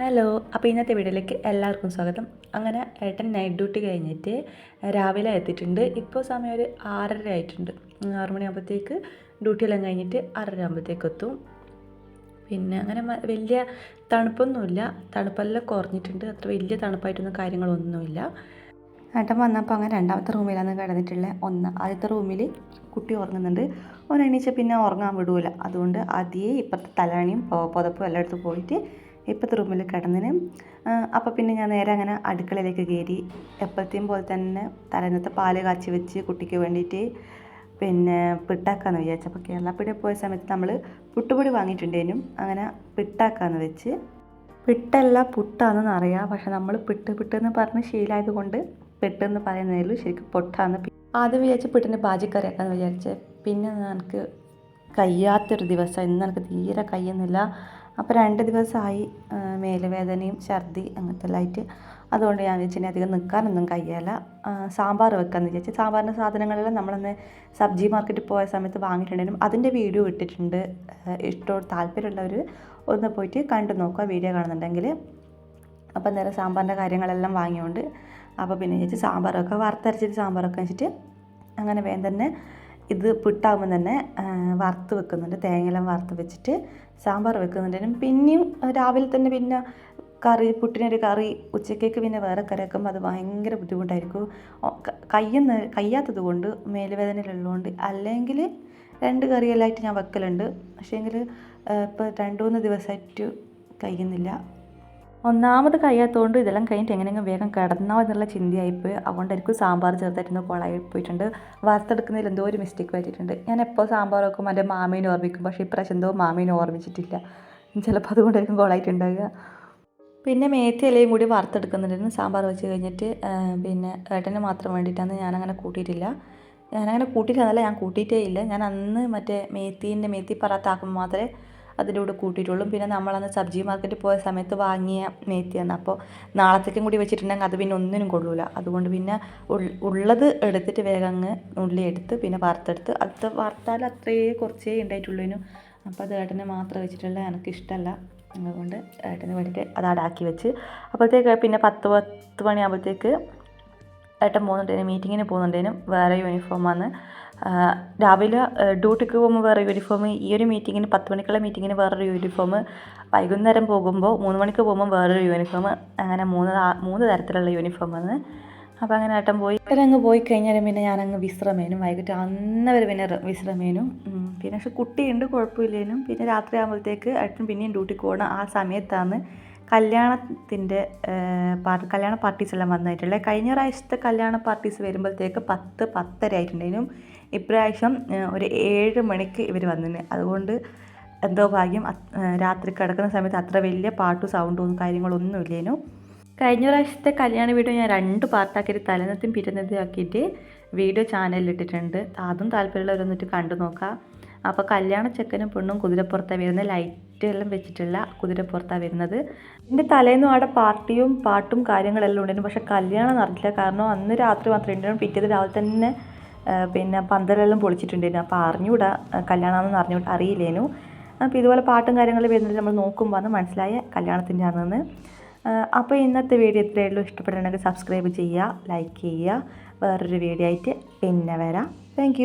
Hello അപ്പോൾ ഇന്നത്തെ വീഡിയോയിലേക്ക് എല്ലാവർക്കും സ്വാഗതം. അങ്ങനെ ഏട്ടൻ നൈറ്റ് ഡ്യൂട്ടി കഴിഞ്ഞിട്ട് രാവിലെ എത്തിയിട്ടുണ്ട്. ഇപ്പോൾ സമയം ഒരു ആറര ആയിട്ടുണ്ട്. ആറു മണിയാകുമ്പോഴത്തേക്ക് ഡ്യൂട്ടിയെല്ലാം കഴിഞ്ഞിട്ട് ആറര ആകുമ്പോഴത്തേക്ക് എത്തും. പിന്നെ അങ്ങനെ വലിയ തണുപ്പൊന്നുമില്ല. തണുപ്പെല്ലാം കുറഞ്ഞിട്ടുണ്ട്. അത്ര വലിയ തണുപ്പായിട്ടൊന്നും കാര്യങ്ങളൊന്നുമില്ല. ഏട്ടൻ വന്നപ്പോൾ അങ്ങനെ രണ്ടാമത്തെ റൂമിലാണ് കിടന്നിട്ടുള്ളത് ഒന്ന് ആദ്യത്തെ റൂമിൽ കുട്ടി ഉറങ്ങുന്നുണ്ട്. ഓൻ പിന്നെ ഉറങ്ങാൻ വിടൂല. അതുകൊണ്ട് ആദ്യമേ ഇപ്പുറത്തെ തലാണിയും പുതപ്പും എല്ലായിടത്തും പോയിട്ട് ഇപ്പുറത്തെ റൂമിൽ കിടന്നിന്. അപ്പോൾ പിന്നെ ഞാൻ നേരെ അങ്ങനെ അടുക്കളയിലേക്ക് കയറി എപ്പോഴത്തെയും പോലെ തന്നെ തലേന്നത്തെ പാൽ കാച്ചി വെച്ച് കുട്ടിക്ക് വേണ്ടിയിട്ട് പിന്നെ പിട്ടാക്കാന്ന് വിചാരിച്ചു. അപ്പോൾ കേരളപ്പിടി പോയ സമയത്ത് നമ്മൾ പുട്ടുപൊടി വാങ്ങിയിട്ടുണ്ടേനും. അങ്ങനെ പിട്ടാക്കാന്ന് വെച്ച്. പിട്ടല്ല പുട്ടാണെന്ന് അറിയാം. പക്ഷെ നമ്മൾ പിട്ട് പിട്ടെന്ന് പറഞ്ഞ് ശീലമായത് കൊണ്ട് പിട്ടെന്ന് പറയുന്നതിലും ശരിക്കും പൊട്ടാന്ന് ആദ്യം വിചാരിച്ച് പിട്ടിന്റെ ബാജിക്കറി ആക്കാന്ന് വിചാരിച്ചത് പിന്നെ എനിക്ക് കഴിയാത്തൊരു ദിവസം. ഇന്ന് എനിക്ക് തീരെ കഴിയുന്നില്ല. അപ്പോൾ രണ്ട് ദിവസമായി മേലുവേദനയും ഛർദി അങ്ങനത്തെ ആയിട്ട് അതുകൊണ്ട് ഞാൻ വിചാരിച്ചു അധികം നിൽക്കാനൊന്നും കഴിയില്ല. സാമ്പാർ വെക്കാമെന്ന് വിചാരിച്ചു. സാമ്പാറിന്റെ സാധനങ്ങളെല്ലാം നമ്മളന്ന് സബ്ജി മാർക്കറ്റിൽ പോയ സമയത്ത് വാങ്ങിയിട്ടുണ്ടായിരുന്നു. അതിന്റെ വീഡിയോ ഇട്ടിട്ടുണ്ട്. ഇഷ്ടം താല്പര്യമുള്ളവർ ഒന്ന് പോയിട്ട് കണ്ടു നോക്കുക വീഡിയോ കാണുന്നുണ്ടെങ്കിൽ. അപ്പം നേരെ സാമ്പാറിന്റെ കാര്യങ്ങളെല്ലാം വാങ്ങിയോണ്ട്. അപ്പോൾ പിന്നെ ചേച്ചി സാമ്പാറൊക്കെ വറുത്തരച്ചിട്ട് സാമ്പാറൊക്കെ വെച്ചിട്ട് അങ്ങനെ വേഗം തന്നെ ഇത് പിട്ടാകുമ്പോൾ തന്നെ വറുത്ത് വെക്കുന്നുണ്ട്. തേങ്ങയെല്ലാം വറുത്ത് വെച്ചിട്ട് സാമ്പാർ വെക്കുന്നുണ്ടെങ്കിലും പിന്നെയും രാവിലെ തന്നെ പിന്നെ കറി പുട്ടിനൊരു കറി ഉച്ചക്കേക്ക് പിന്നെ വേറെ കറി വെക്കുമ്പോൾ അത് ഭയങ്കര ബുദ്ധിമുട്ടായിരിക്കും. കയ്യെന്ന് കയ്യാത്തത് കൊണ്ട് മേലുവേദനയിലുള്ളതുകൊണ്ട് അല്ലെങ്കിൽ രണ്ട് കറിയെല്ലാമായിട്ട് ഞാൻ വെക്കലുണ്ട്. പക്ഷേങ്കിൽ ഇപ്പോൾ രണ്ട് മൂന്ന് ദിവസമായിട്ട് കഴിയുന്നില്ല ഒന്നാമത് കഴിയാത്തതുകൊണ്ട് ഇതെല്ലാം കഴിഞ്ഞിട്ട് എങ്ങനെയെങ്കിലും വേഗം കിടന്നോ എന്നുള്ള ചിന്തയായിപ്പോയി. അതുകൊണ്ടായിരിക്കും സാമ്പാർ ചെറുതായിട്ടൊന്ന് കുളമായി പോയിട്ടുണ്ട്. വറുത്തെടുക്കുന്നതിൽ എന്തോ ഒരു മിസ്റ്റേക്ക് പറ്റിയിട്ടുണ്ട്. ഞാൻ എപ്പോൾ സാമ്പാർ വെക്കുമ്പോൾ എന്റെ മാമീനെ ഓർമ്മിക്കും. പക്ഷേ ഇപ്രാവശ്യം എന്തോ മാമീനെ ഓർമ്മിച്ചിട്ടില്ല. ചിലപ്പോൾ അതുകൊണ്ടായിരിക്കും കുളമായിട്ടുണ്ടാകുക പിന്നെ മേത്തി ഇലയും കൂടി വറുത്തെടുക്കുന്നുണ്ടായിരുന്നു. സാമ്പാർ വെച്ച് കഴിഞ്ഞിട്ട് പിന്നെ ഏട്ടന് മാത്രം വേണ്ടിയിട്ടാണ് ഞാനങ്ങനെ കൂട്ടിയിട്ടില്ല. ഞാനങ്ങനെ കൂട്ടിയിട്ടല്ല ഞാൻ കൂട്ടിയിട്ടേ ഇല്ല. ഞാൻ അന്ന് മറ്റേ മേത്തീന്റെ മേത്തി പറാത്താക്കുമ്പോൾ മാത്രമേ അതിന്റെ കൂടെ കൂട്ടിയിട്ടുള്ളൂ. പിന്നെ നമ്മളന്ന് സബ്ജി മാർക്കറ്റിൽ പോയ സമയത്ത് വാങ്ങിയ മേത്തിയാണ്. അപ്പോൾ നാളത്തേക്കും കൂടി വെച്ചിട്ടുണ്ടെങ്കിൽ അത് പിന്നെ ഒന്നിനും കൊള്ളൂല. അതുകൊണ്ട് പിന്നെ ഉള്ളത് എടുത്തിട്ട് വേഗം അങ്ങ് ഉള്ളി എടുത്ത് പിന്നെ വറുത്തെടുത്ത് അത് വറുത്താൽ അത്രയേ കുറച്ചേ ഉണ്ടായിട്ടുള്ളൂ അപ്പോൾ അത് ഏട്ടനെ മാത്രം വെച്ചിട്ടുള്ള എനിക്കിഷ്ടമല്ല അതുകൊണ്ട് ഏട്ടന് വേണ്ടിയിട്ട് അത് അടാക്കി വെച്ച്. അപ്പോഴത്തേക്ക് പിന്നെ പത്ത് പത്ത് മണിയാകുമ്പോഴത്തേക്ക് ഏട്ടൻ പോകുന്നുണ്ടേനും മീറ്റിങ്ങിന് പോകുന്നുണ്ടേനും വേറെ യൂണിഫോമാണ് രാവിലെ ഡ്യൂട്ടിക്ക് പോകുമ്പോൾ വേറെ യൂണിഫോം ഈ ഒരു മീറ്റിങ്ങിന് പത്ത് മണിക്കുള്ള മീറ്റിങ്ങിന് വേറൊരു യൂണിഫോം വൈകുന്നേരം പോകുമ്പോൾ മൂന്ന് മണിക്ക് പോകുമ്പോൾ വേറൊരു യൂണിഫോം അങ്ങനെ മൂന്ന് മൂന്ന് തരത്തിലുള്ള യൂണിഫോം ആണ്. അപ്പോൾ അങ്ങനെ ഏട്ടൻ പോയി. അങ്ങ് പോയി കഴിഞ്ഞാൽ പിന്നെ ഞാനങ്ങ് വിശ്രമേനും വൈകിട്ട് അന്ന് വരെ പിന്നെ വിശ്രമേനും. പിന്നെ പക്ഷെ കുട്ടിയുണ്ട് കുഴപ്പമില്ലേനും. പിന്നെ രാത്രി ആകുമ്പോഴത്തേക്ക് ഏട്ടൻ പിന്നെയും ഡ്യൂട്ടിക്ക് പോകണം ആ സമയത്താണ്. കല്യാണത്തിന്റെ കല്യാണ പാർട്ടീസ് എല്ലാം വന്നിട്ടുള്ളത് കഴിഞ്ഞ പ്രാവശ്യത്തെ കല്യാണ പാർട്ടീസ് വരുമ്പോഴത്തേക്ക് പത്ത് പത്തര ആയിട്ടുണ്ടേനും ഇപ്രാവശ്യം ഒരു ഏഴ് മണിക്ക് ഇവർ വന്നിന്. അതുകൊണ്ട് എന്തോ ഭാഗ്യം രാത്രി കിടക്കുന്ന സമയത്ത് അത്ര വലിയ പാട്ടും സൗണ്ടും കാര്യങ്ങളൊന്നും ഇല്ലേനു. കഴിഞ്ഞ പ്രാവശ്യത്തെ കല്യാണ വീഡിയോ ഞാൻ രണ്ട് പാർട്ടാക്കിയിട്ട് തലനത്തും പിരുന്നതും ആക്കിയിട്ട് വീഡിയോ ചാനലിൽ ഇട്ടിട്ടുണ്ട്. അതും താല്പര്യമുള്ളവരൊന്നിട്ട് കണ്ടു നോക്കാം. അപ്പോൾ കല്യാണ ചെക്കനും പെണ്ണും കുതിരപ്പുറത്തെ വരുന്ന ലൈറ്റ് എല്ലാം വെച്ചിട്ടുള്ള കുതിരപ്പുറത്താണ് വരുന്നത്. എന്റെ തലേന്നും അവിടെ പാർട്ടിയും പാട്ടും കാര്യങ്ങളെല്ലാം ഉണ്ടായിരുന്നു പക്ഷേ കല്യാണം നടന്നില്ല കാരണം അന്ന് രാത്രി മാത്രമേ ഉണ്ടായിരുന്നു പിറ്റേത് രാവിലെ തന്നെ പിന്നെ പന്തലെല്ലാം പൊളിച്ചിട്ടുണ്ടായിരുന്നു. അപ്പോൾ അറിഞ്ഞുകൂടാ കല്യാണമാണെന്ന് അറിഞ്ഞൂടാ അറിയില്ലേനു. അപ്പോൾ ഇതുപോലെ പാട്ടും കാര്യങ്ങളും വരുന്നത് നമ്മൾ നോക്കുമ്പോൾ അന്ന് മനസ്സിലായ കല്യാണത്തിന്റെ ആണെന്ന്. അപ്പോൾ ഇന്നത്തെ വീഡിയോ ഇത്രയേ ഉള്ളൂ. ഇഷ്ടപ്പെട്ടിട്ടുണ്ടെങ്കിൽ സബ്സ്ക്രൈബ് ചെയ്യുക ലൈക്ക് ചെയ്യുക. വേറൊരു വീഡിയോ ആയിട്ട് പിന്നെ വരാം. താങ്ക്